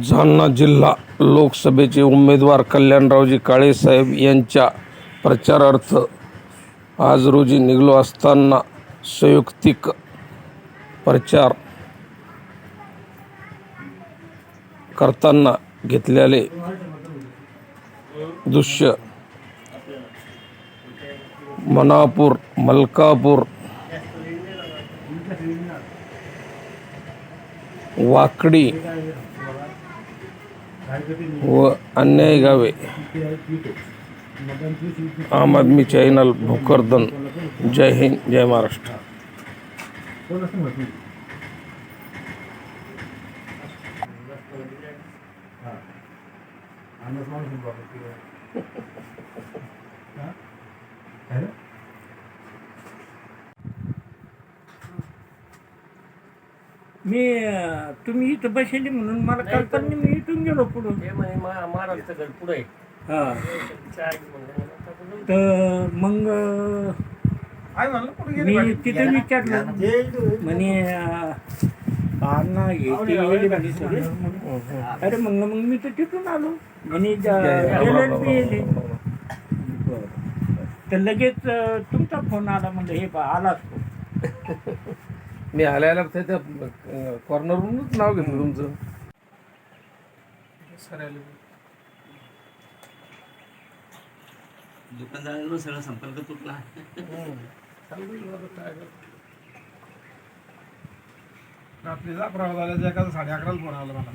जालना जिल्हा लोकसभेचे उमेदवार कल्याणरावजी काळेसाहेब यांच्या प्रचारार्थ आज रोजी निघलो असताना संयुक्तिक प्रचार करताना घेतलेले दृश्य. मनापूर मलकापूर वाकडी व अन्याय गावे आम आदमी चॅनल भोकरदन. जय हिंद जय महाराष्ट्र. मी तुम्ही इथं बसले म्हणून मला कल्पना मी इथून गेलो पुढून हे म्हणे मा- महाराजचं घर पुढे आहे. हा म्हणलं, म्हणलं. तर मग मी तिथे विचारलं म्हणे अं, अण्णा हे ते येडे म्हणे सगळे. अरे मग मग मी तर तिथून आलो म्हणे ज- बी. बरं. तर लगेच अं, तुमचा फोन आला म्हणजे हे पहा, आलाच फोन मी आल्या आल्या त्या कॉर्नरवरूनच नाव घेतलं तुमचं. दुकानदारांवर सगळा संपर्क तुटला. रात्री अकरा झाल्या एखादा साडे अकराला फोन आला मला.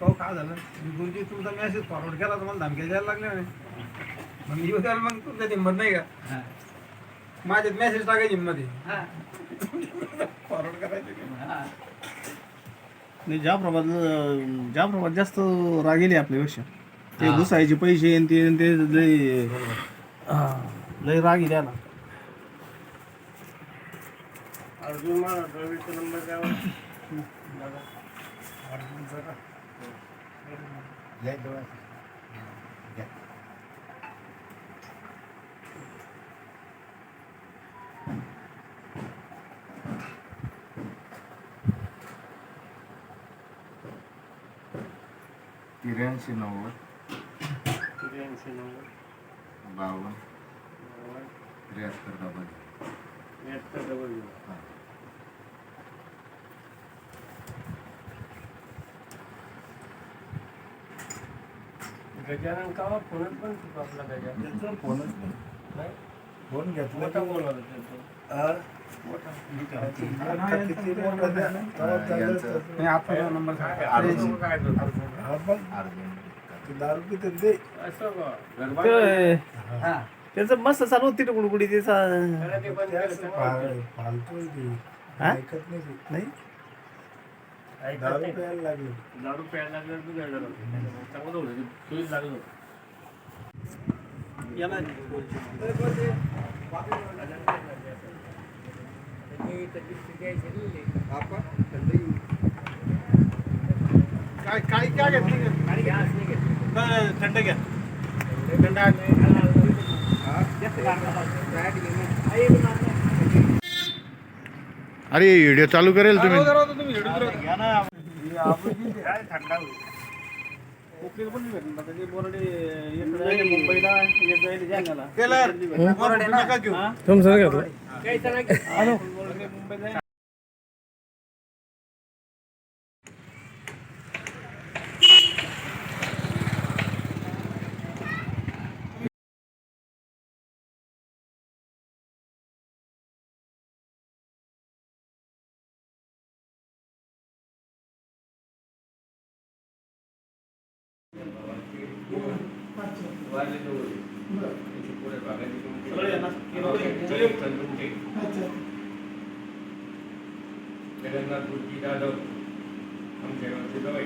कहो काय झालं? मी गुरुजी तुमचा मेसेज फॉरवर्ड केला तर मला धमक्या द्यायला लागले म्हणे. मग येऊ द्याल मग तुमच्या हिंमत नाही का? माझ्यात मेसेज टाकायची आहे फॉरवर्ड करायचे नाही? ज्या प्रमाणात ज्या प्रमाणात जास्त रागेली आपल्यापेक्षा. ते घुसायचे पैसे आणि ते आणि ते लय लय राग येते ना अर्जुन नंबर द्यावा त्र्याऐंशी नव्वद. त्र्याऐंशी नव्वद. बावन्न त्र्याहत्तर डबल त्र्याहत्तर डबल झिरो. गजानन कावा फोनच पण सुटतो आपला गजानन. फोनच नाही? फोन घेतला मोठा फोन होता त्यांचा. नाही आपला नंबर अर्जुन काय करतो? अर्जुन दारू पिते ते. असं का? त्याचं मस्त चालू होती कुडकुडी त्याचा ते हा? नाही ते. दारू. प्यायला लागले. दारू प्यायला बिघडलं होतं. चांगलं होतं. ते. लागलं होतं. काय काय काय घेतली आणि गॅस नाही घेतली. थंड घ्या थंड आहे. अरे व्हिडिओ चालू करेल तुम्ही। मुंबईला एक जाईल जालन्याला. नका घेऊ? तुमचं घेतलं? काही तर नाही. जगन्नाथ गुरुजी जाधव आमच्या गावचे जवळ